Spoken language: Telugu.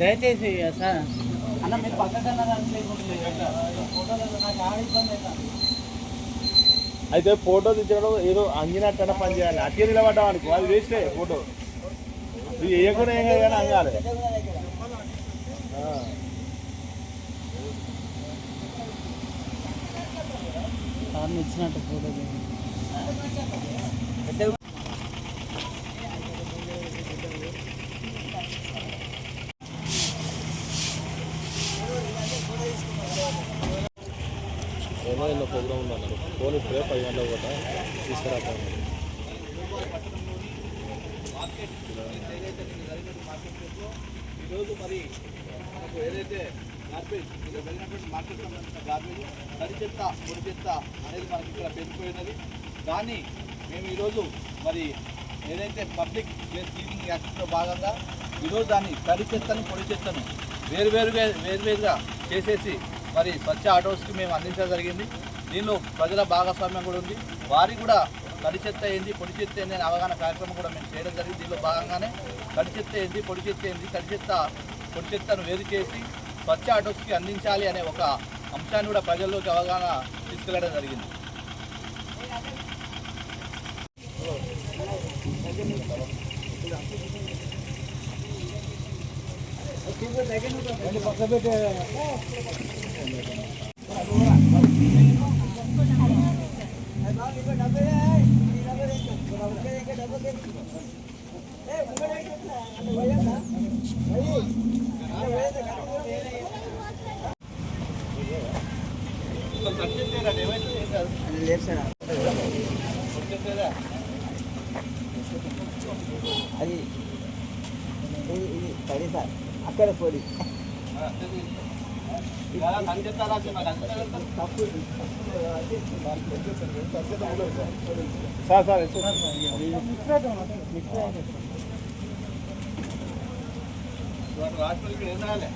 దయచేసి సార్. అన్న మీరు అవుతుంది అయితే ఫోటో తీసుకోవడం ఏదో అంగినట్టు పని చేయాలి. అట్టే నిలబడ్డాం అనుకో అది వేస్టే ఫోటో. ఇది వేయకుండా ఏం కాదు కానీ అంగాలి. ఇచ్చినట్టు ఫోటో ఏమో ఎన్నో ప్రోగ్రామ్ ఉందన్నారు ఫోన్ ఇప్పుడే పది గంటల కూడా తీసుకురాక ఈరోజు మరి మనకు ఏదైతే గార్బేజ్ ఇక్కడ వెళ్ళినటువంటి మార్కెట్ సంబంధించిన గార్బేజ్ తడి చెత్త పొడి చెత్త అనేది మనకి ఇక్కడ పెరిగిపోయినది దాన్ని మేము ఈరోజు మరి ఏదైతే పబ్లిక్ ప్లేస్ క్లీనింగ్ యాక్ట్లో భాగంగా ఈరోజు దాన్ని తడి చెత్తను పొడి చెత్తను వేరువేరుగా వేరువేరుగా చేసేసి మరి స్వచ్ఛ ఆటోస్కి మేము అందించడం జరిగింది. దీనిలో ప్రజల భాగస్వామ్యం కూడా ఉంది. వారి కూడా తడి చెత్త ఏంది పొడి చెత్త ఏంది అనే అవగాహన కార్యక్రమం కూడా మేము చేయడం జరిగింది. దీనిలో భాగంగానే తడి చెత్త ఏంది పొడి చెత్త ఏంది తడి చెత్త పొడి చెత్తను వేరు చేసి స్వచ్ఛ ఆటోస్కి అందించాలి అనే ఒక అంశాన్ని కూడా ప్రజల్లోకి అవగాహన తీసుకెళ్ళడం జరిగింది. లేదు అది ఇది పడి సార్. అక్కడ పొడి. తప్పు సార్ సార్ రాష్ట్రానికి ఏం రాలే.